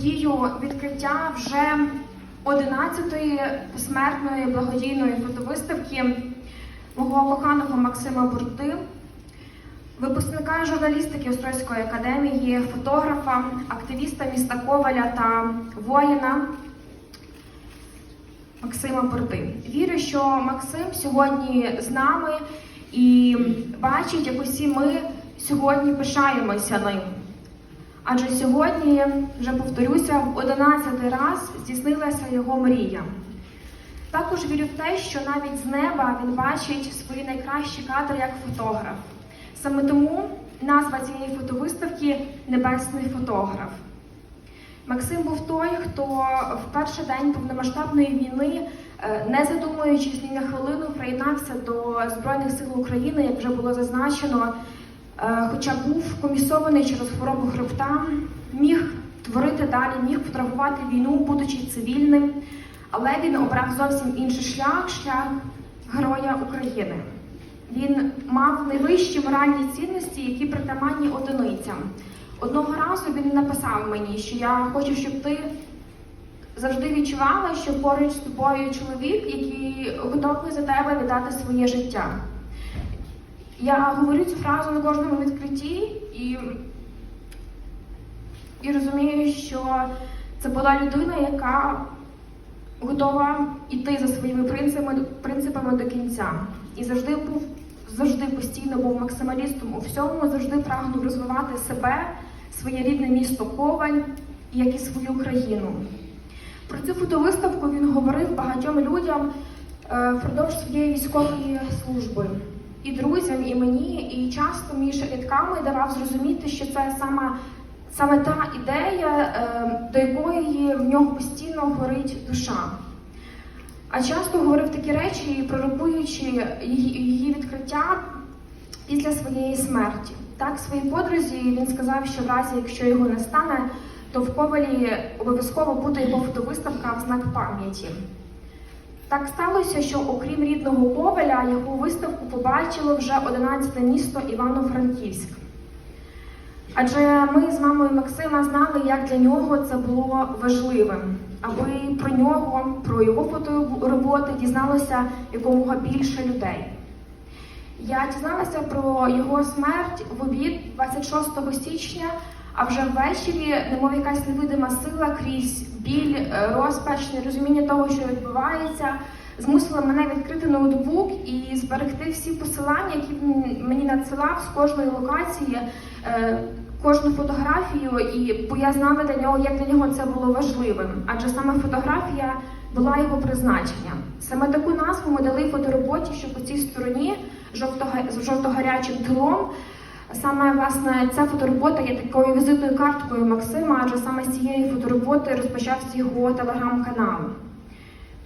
Дію відкриття вже 11-ї посмертної благодійної фотовиставки мого коханого Максима Бурти, випускника журналістики Острозької академії, фотографа, активіста міста Коваля та воїна Максима Бурти. Вірю, що Максим сьогодні з нами і бачить, як усі ми сьогодні пишаємося ним. Адже сьогодні, вже повторюся, в 11 раз здійснилася його мрія. Також вірю в те, що навіть з неба він бачить свої найкращі кадри як фотограф. Саме тому назва цієї фотовиставки Небесний фотограф. Максим був той, хто в перший день повномасштабної війни, е, не задумуючись ні на хвилину, приєднався до Збройних сил України, як вже було зазначено. Е, Хоча був комісований через хворобу хребта, міг творити далі, міг фотографувати війну, будучи цивільним, але він обрав зовсім інший шлях шлях Героя України. Він мав найвищі моральні цінності, які притаманні одиницям. Одного разу він написав мені, що я хочу, щоб ти завжди відчувала, що поруч з тобою чоловік, який готовий за тебе віддати своє життя. Я говорю цю фразу на кожному відкритті і, і розумію, що це була людина, яка готова йти за своїми принципами, принципами до кінця. І завжди був, завжди постійно був максималістом у всьому, завжди прагнув розвивати себе, своє рідне місто Коваль, як і свою країну. Про цю фотовиставку він говорив багатьом людям е, впродовж своєї військової служби. І друзям, і мені, і часто між рядками давав зрозуміти, що це саме, саме та ідея, е, до якої в нього постійно горить душа. А часто говорив такі речі, пророкуючи її, її відкриття після своєї смерті. Так, своїй подрузі він сказав, що в разі, якщо його не стане, то в Ковалі обов'язково буде його фотовиставка в знак пам'яті. Так сталося, що окрім рідного Ковеля, його виставку побачило вже 11 місто Івано-Франківськ. Адже ми з мамою Максима знали, як для нього це було важливим, аби про нього, про його фотороботи дізналося якомога більше людей. Я дізналася про його смерть в обід 26 січня, а вже ввечері, немов якась невидима сила крізь біль, е, розпач, нерозуміння того, що відбувається, змусила мене відкрити ноутбук і зберегти всі посилання, які мені надсилав з кожної локації, е, кожну фотографію, і бо я знала для нього, як для нього це було важливим, адже саме фотографія була його призначенням. Саме таку назву ми дали фотороботі, що по цій стороні жовто- жовто-гарячим тлом. Саме власне ця фоторобота є такою візитною карткою Максима, адже саме з цієї фотороботи розпочався його телеграм-канал.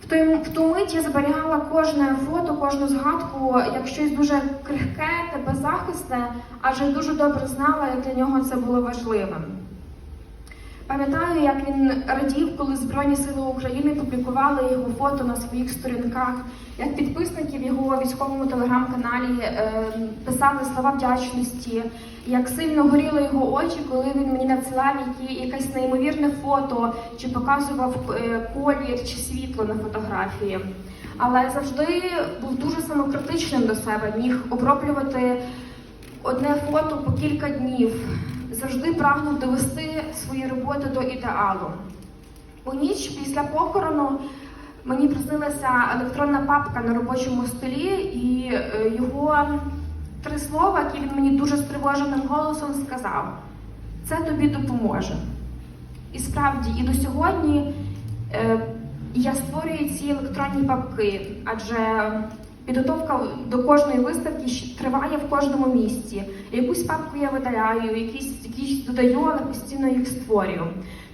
В той в ту мить я зберігала кожне фото, кожну згадку як щось дуже крихке та беззахисне, адже дуже добре знала, як для нього це було важливим. Пам'ятаю, як він радів, коли Збройні Сили України публікували його фото на своїх сторінках, як підписники в його військовому телеграм-каналі е, писали слова вдячності, як сильно горіли його очі, коли він мені надсилав які, якесь неймовірне фото, чи показував е, колір чи світло на фотографії. Але завжди був дуже самокритичним до себе, міг оброблювати одне фото по кілька днів завжди прагнув довести свої роботи до ідеалу. У ніч після похорону мені приснилася електронна папка на робочому столі, і е, його три слова, які він мені дуже стривоженим голосом сказав: це тобі допоможе. І справді, і до сьогодні е, я створюю ці електронні папки, адже Підготовка до кожної виставки триває в кожному місці. Якусь папку я видаляю, якісь, якісь додаю, але постійно їх створюю.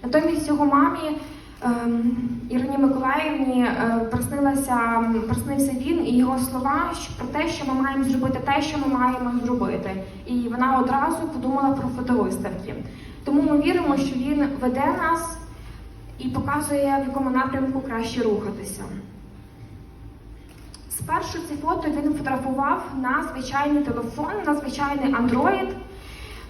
Натомість його мамі ем, Ірині Миколаївні е, приснився він і його слова про те, що ми маємо зробити те, що ми маємо зробити. І вона одразу подумала про фотовиставки. Тому ми віримо, що він веде нас і показує, в якому напрямку краще рухатися. Спершу ці фото він фотографував на звичайний телефон, на звичайний Android.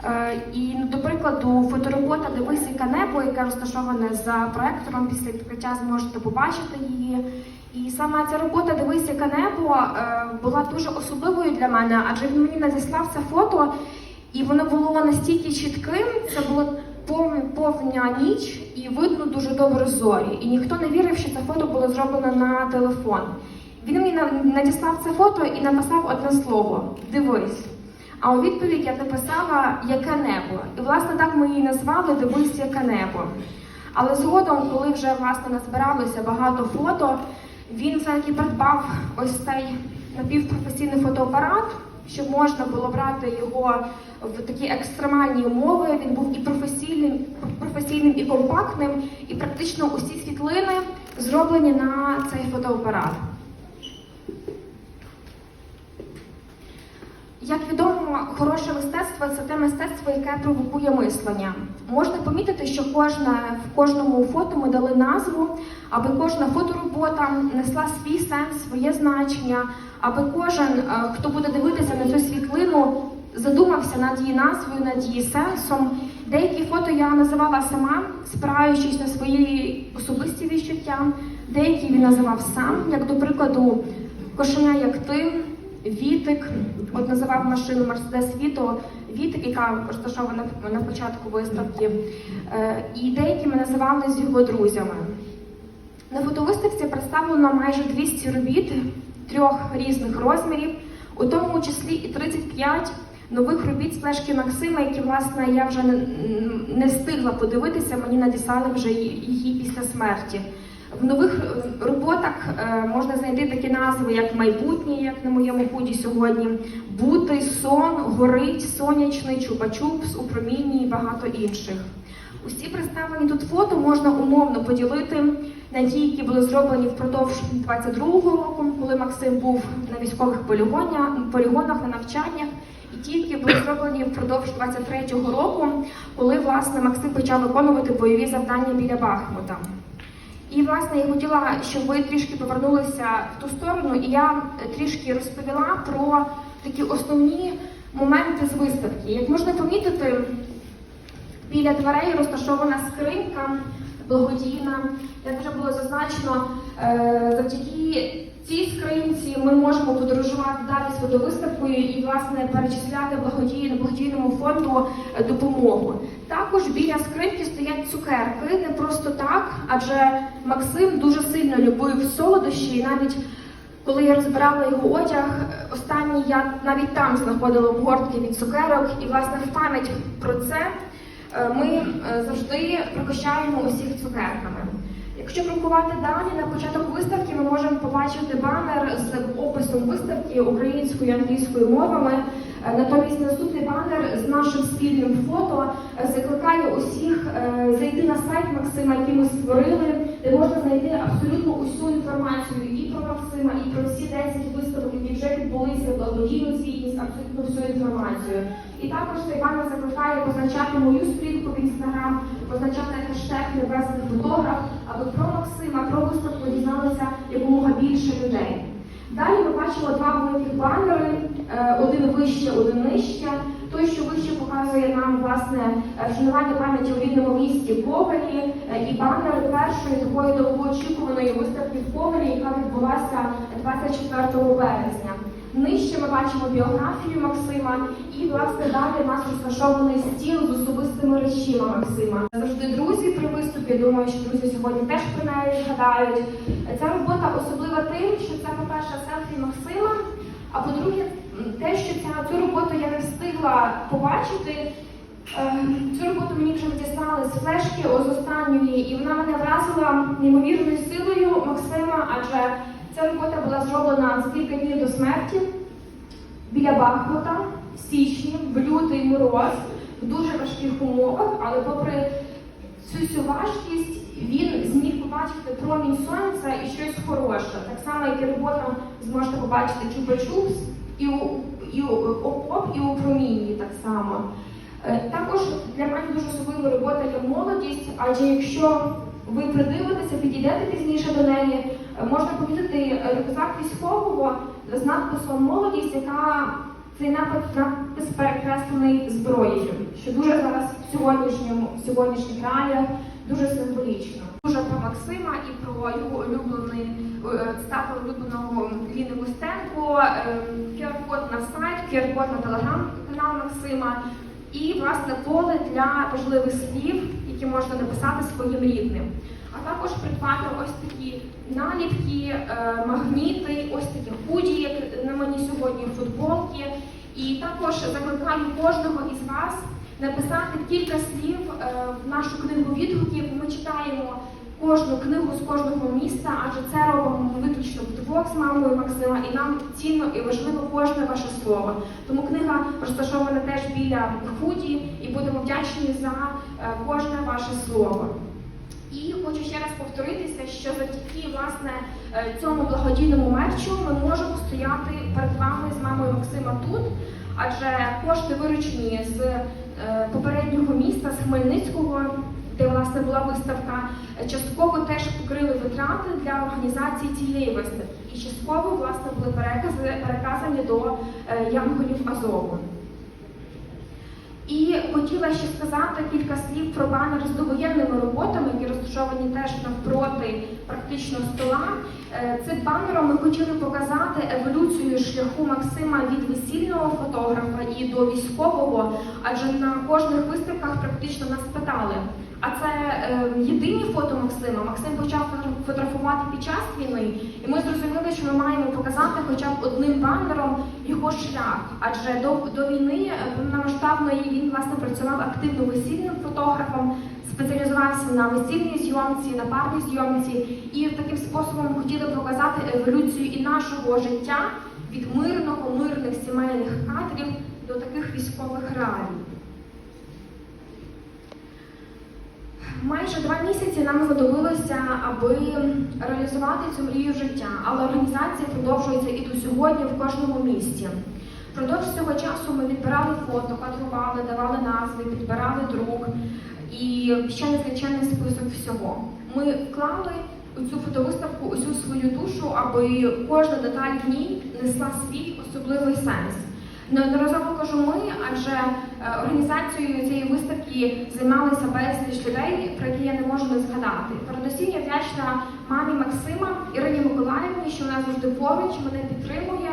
Е, І, ну, до прикладу, фоторобота Дивись, яке небо, яке розташоване за проектором, після відкриття зможете побачити її. І саме ця робота Дивись, яке небо е, була дуже особливою для мене, адже він мені надіслав це фото, і воно було настільки чітким, це було повні- повня ніч, і видно дуже добре зорі. І ніхто не вірив, що це фото було зроблено на телефон. Він мені на- надіслав це фото і написав одне слово Дивись. А у відповідь я написала яке небо. І власне так ми її назвали Дивись, яке небо. Але згодом, коли вже власне назбиралося багато фото, він все-таки придбав ось цей напівпрофесійний фотоапарат, щоб можна було брати його в такі екстремальні умови. Він був і професійним, професійним, і компактним, і практично усі світлини зроблені на цей фотоапарат. Як відомо, хороше мистецтво це те мистецтво, яке провокує мислення. Можна помітити, що кожне, в кожному фото ми дали назву, аби кожна фоторобота несла свій сенс, своє значення, аби кожен, е, хто буде дивитися на цю світлину, задумався над її назвою, над її сенсом. Деякі фото я називала сама, спираючись на свої особисті відчуття, деякі він називав сам, як до прикладу, кошеня як ти. Вітик, от називав машину Мерседес Віто, Вітик, яка розташована на початку виставки. Е, І деякі ми називали з його друзями. На фотовиставці представлено майже 200 робіт трьох різних розмірів, у тому числі і 35 нових робіт з Максима, які, власне, я вже не встигла подивитися, мені надіслали вже її після смерті. В нових е, роботах е, можна знайти такі назви, як майбутнє, як на моєму худі сьогодні, бути, сон, горить, сонячний, чупа-чупс, у промінні і багато іх. Усі представлені тут фото можна умовно поділити на ті, які були зроблені впродовж 22-го року, коли Максим був на військових полігонах на навчаннях, і ті, які були зроблені впродовж 23-го року, коли власне Максим почав виконувати бойові завдання біля Бахмута. І власне я хотіла, щоб ви трішки повернулися в ту сторону, і я трішки розповіла про такі основні моменти з виставки. Як можна помітити, біля дверей розташована скринька благодійна. Як вже було зазначено, е, завдяки цій скринці ми можемо подорожувати далі з фотовиставкою і власне перечисляти благодійну благодійному фонду е, допомогу. Також біля скриньки стоять цукерки, не просто так, адже Максим дуже сильно любив солодощі, і навіть коли я розбирала його одяг, е, останній я навіть там знаходила обгортки від цукерок, і власне в пам'ять про це е, ми завжди пригощаємо усіх цукерками. Якщо крокувати далі, на початок виставки ми можемо побачити банер з описом виставки українською і англійською мовами. Е, Натомість наступний банер з нашим спільним фото е, закликає усіх е, зайти на сайт Максима, який ми створили, де можна знайти абсолютно усю інформацію і про Максима, і про всі 10 виставок, які вже відбулися, благодійну звітність, абсолютно всю інформацію. І також цей банер закликає позначати мою сторінку в інстаграм, позначати хештег небесний фотограф, аби про Максима, про виставку дізналися якомога більше людей. Далі ми бачимо два великих банери, е, один вище, один нижче. Той, що вище показує нам власне е, вшанування пам'яті у рідному місті Ковалі, е, і банер першої такої довгоочікуваної виставки в Ковалі, яка відбулася 24 березня. Нижче ми бачимо біографію Максима, і власне далі у нас розташований стіл з особистими речима Максима. Завжди друзі при виступі. Думаю, що друзі сьогодні теж про неї згадають. Ця робота особлива тим, що це, по-перше, селфі Максима. А по-друге, те, що ця цю роботу я не встигла побачити. Е, Цю роботу мені вже надіслали з флешки з останньої, і вона мене вразила неймовірною силою Максима, адже ця робота була зроблена за кілька днів до смерті біля Бахмута в січні, в лютий мороз, в дуже важких умовах, але попри цю всю важкість він зміг побачити промінь сонця і щось хороше. Так само, як і робота зможете побачити чупа-чупс і у і у оп-оп, і у промінні так само. Е, Також для мене дуже особлива робота є молодість, адже якщо ви придивитеся, підійдете пізніше до неї, можна помітити рюкзак військового з надписом молодість, яка Цей напад напис перекреслений зброєю, що дуже зараз в сьогоднішньому в сьогоднішніх реаліях дуже символічно. Дуже про Максима і про його улюблений е, цитату улюбленого Ліни Костенко, QR-код на сайт, QR-код на телеграм-канал Максима і власне поле для важливих слів, які можна написати своїм рідним. А також придбати ось такі наліпки, е, магніти, ось такі худі, як на мені сьогодні футболки. І також закликаю кожного із вас написати кілька слів е, в нашу книгу відгуків. Ми читаємо кожну книгу з кожного міста, адже це робимо виключно вдвох з мамою Максима, і нам цінно і важливо кожне ваше слово. Тому книга розташована теж біля худі, і будемо вдячні за е, кожне ваше слово. І хочу ще раз повторитися, що завдяки власне е, цьому благодійному мерчу ми можемо стояти перед вами з мамою Максима тут, адже кошти виручені з е, попереднього міста, з Хмельницького, де власне була виставка, е, частково теж покрили витрати для організації цієї виставки. І частково власне були перекази переказані до янголів Азову. І хотіла ще сказати кілька слів про банер з довоєнними роботами, які розташовані теж навпроти практично стола. Е, Цим банером ми хотіли показати еволюцію шляху Максима від весільного фотографа і до військового, адже на кожних виставках практично нас питали. А це е, єдині фото Максима. Максим почав фотографувати під час війни, і ми зрозуміли, що ми маємо показати хоча б одним банером його шлях. Адже до, до війни е, повномасштабної він власне працював активно весільним фотографом, спеціалізувався на весільній зйомці, на парній зйомці, і таким способом хотіли показати еволюцію і нашого життя від мирного, мирних сімейних кадрів до таких військових реалій. Майже два місяці нам знадобилося, аби реалізувати цю мрію життя, але організація продовжується і до сьогодні в кожному місті. Впродовж цього часу ми відбирали фото, кадрували, давали назви, підбирали друк і ще нескінченний список всього. Ми вклали у цю фотовиставку усю свою душу, аби кожна деталь в ній несла свій особливий сенс. Неодноразово кажу ми, адже е, організацією цієї виставки займалися безліч людей, про які я не можу не згадати. Передусім я вдячна мамі Максима Ірині Миколаївні, що вона завжди поруч мене підтримує,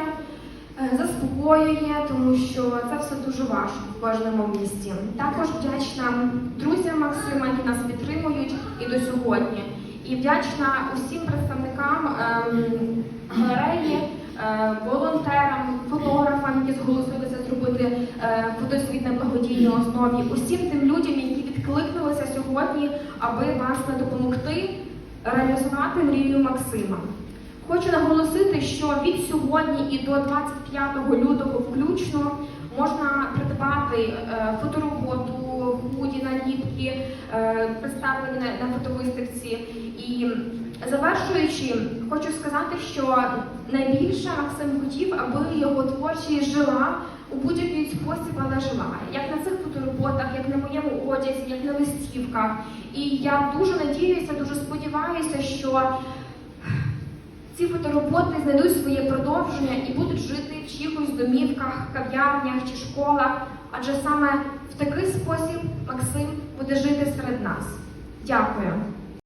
е, заспокоює, тому що це все дуже важко в кожному місті. Також вдячна друзям Максима, які нас підтримують і до сьогодні. І вдячна усім представникам ем, галереї, волонтерам, фотографам, які зголосилися зробити е, фотосвіт на благодійній основі, усім тим людям, які відкликнулися сьогодні, аби власне допомогти реалізувати мрію Максима. Хочу наголосити, що від сьогодні і до 25 лютого включно можна придбати е, фотороботу, худі, наліпки, е, представлені на фотовиставці. І завершуючи, хочу сказати, що найбільше Максим хотів, аби його творчість жила у будь-який спосіб, але жила. Як на цих фотороботах, як на моєму одязі, як на листівках. І я дуже надіюся, дуже сподіваюся, що ці фотороботи знайдуть своє продовження і будуть жити в чиїхось домівках, кав'ярнях чи школах, адже саме в такий спосіб Максим буде жити серед нас. Дякую.